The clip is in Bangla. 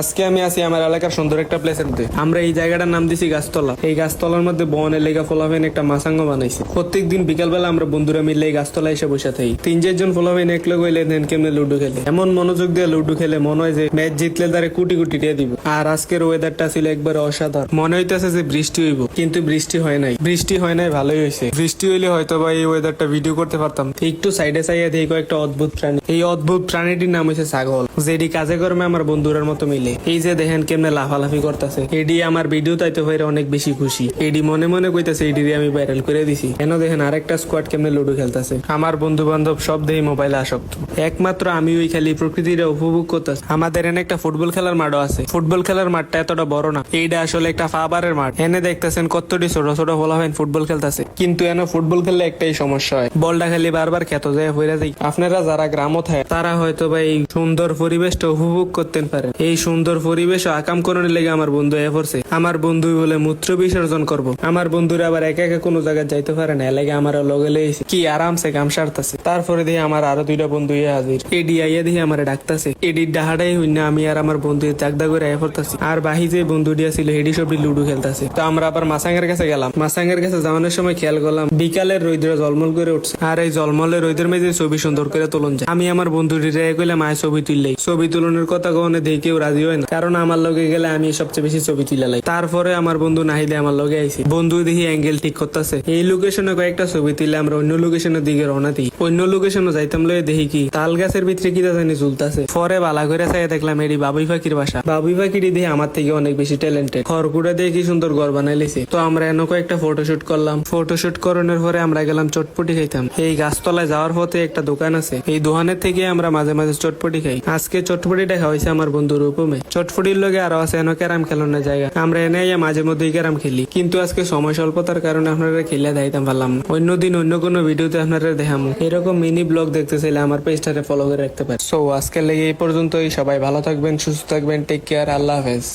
আজকে আমি আছি আমার এলাকার সুন্দর একটা প্লেসের মধ্যে। আমরা এই জায়গাটার নাম দিছি গাছতলা। এই গাছতলার মধ্যে বনের লেগা ফলাফেন একটা মাসাঙ্গ বানাইছে। প্রত্যেক দিন বিকালবেলা আমরা বন্ধুরা মিলে এই গাছতলা এসে বসে থাকি। তিন চারজন ফলাফেন একলে গইলে দেন কেমনে লুডো খেলে। এমন মনোযোগ দিয়ে লুডু খেলে মনে হয় যে ম্যাচ জিতলে তারে কোটি কোটি দিয়ে দিব। আর আজকের ওয়েদারটা ছিল একবার অসাধারণ। মনে হইতেছে যে বৃষ্টি হইব, কিন্তু বৃষ্টি হয় নাই। বৃষ্টি হয় নাই, ভালোই হয়েছে বৃষ্টি হইলে হয়তো বা এই ওয়েদারটা ভিডিও করতে পারতাম। একটু সাইডে সাইডে দেখি কয়েকটা অদ্ভুত প্রাণী। এই অদ্ভুত প্রাণীটির নাম হচ্ছে ছাগল, যেটি কাজে কর্মে আমার বন্ধুরার মতো মিলে। এই যে দেখেন কেমনে লাফালাফি করতেছে। এডি আমার ভিডিও তাইতে হয়ে অনেক বেশি খুশি। এডি মনে মনে কইতাছে, এডি আমি ভাইরাল করে দিছি। কেন দেখেন আরেকটা স্কোয়াড কেমনে লুডো খেলতেছে। আমার বন্ধু বান্ধব সব দেহি মোবাইলে আসক্ত। একমাত্র আমি ওই খালি প্রকৃতির উপভোগ করতেছি। আমাদের এনে একটা ফুটবল খেলার মাঠও আছে। ফুটবল খেলার মাঠটা এতটা বড় না। এইটা আসলে একটা ফাবারের মাঠ। এনে দেখতেছেন কতটি ছোট ছোট ফলাফাইন ফুটবল খেলতেছে। কিন্তু এনে ফুটবল খেললে একটাই সমস্যা হয়। বলটা খালি বারবার খেত যায় হয়ে যায়। আপনারা যারা গ্রামও থাকে তারা হয়তো বা এই সুন্দর পরিবেশটা উপভোগ করতে পারেন। এই সুন্দর পরিবেশ ও আকাম করানোর লেগে আমার বন্ধু এ পড়ছে। আমার বন্ধু বলে মূত্র বিসর্জন করব। আমার বন্ধুরা আবার একা একা কোনো জায়গায় যাইতে পারে না এলাকা আমার লগে লেগেছে। কি আরামসে কাম সারতাছে। তারপরে দিয়ে আমার আরও দুইটা বন্ধু ইয়ে হাজির। এডি আইয়া দিয়ে আমার ডাকতাছে। এডির ডাহাটাই হই না আমি আর আমার বন্ধু চাকদা করে আয়া পড়তাছি। আর বাহি যে বন্ধু দিয়া ছিল হেডি সবটি লুডো খেলতাছে। তো আমরা আবার মাসাঙ্গের কাছে গেলাম। মাসাঙ্গের কাছে যাওয়ানোর সময় খেয়াল করলাম, বিকালের রৈদ্র জলমল করে উঠছে। আর এই জলমলের রৈদের মেঝে ছবি সুন্দর করে তুলন যায়। আমি আমার বন্ধুটি রে কইলাম, আয় ছবি তুললেই। ছবি তুলনের কথা কখনো দেখে কেউ রাজি হয় না। কারণ আমার লগে গেলে আমি সবচেয়ে বেশি ছবি তুলে লাই তারপরে আমার বন্ধু নাহিদে আমার লগে আইছে বন্ধু দেখি অ্যাঙ্গেল ঠিক করতেছে। এই লোকেশনে কয়েকটা ছবি তুলে আমরা অন্য লোকেশনের দিকে রওনা দিই। অন্য লোকেশনে যাইতাম লয়ে দেখি কি, তাল গাছের ভিতরে কি জানি ঝুলতাছে। পরে বালা করে চাই দেখলাম এটি বাবুই পাখির বাসা। বাবুই পাখিটি দিয়ে আমার থেকে অনেক বেশি ট্যালেন্টেড খড়কুটা দিয়ে কি সুন্দর ঘর বানাই লিছে। তো আমরা এনে কয়েকটা ফটোশুট করলাম। ফটোশুট করানোর পরে আমরা গেলাম চটপটি খাইতাম। এই গাছতলায় যাওয়ার পথে একটা দোকান আছে। এই দোকানের থেকে আমরা মাঝে মাঝে চটপটি খাই। আজকে চটপটিটা খাওয়াইছে আমার বন্ধু রূপমে। চটপটির লোকে আরও আছে এনে ক্যারাম খেলানোর জায়গা। আমরা এনে মাঝে মধ্যেই ক্যারাম খেলি। কিন্তু আজকে সময় স্বল্পতার কারণে আপনারা খেলে দেখতে পারলাম না। অন্য দিন অন্য কোনো ভিডিওতে আপনারা দেখামো। এরকম মিনি ব্লগ দেখতে চাইলে আমার পেজটারে ফলো করে রাখতে পারেন। সো আজকের লেগে এই পর্যন্তই। সবাই ভালো থাকবেন, সুস্থ থাকবেন টেক কেয়ার আল্লাহ হাফেজ।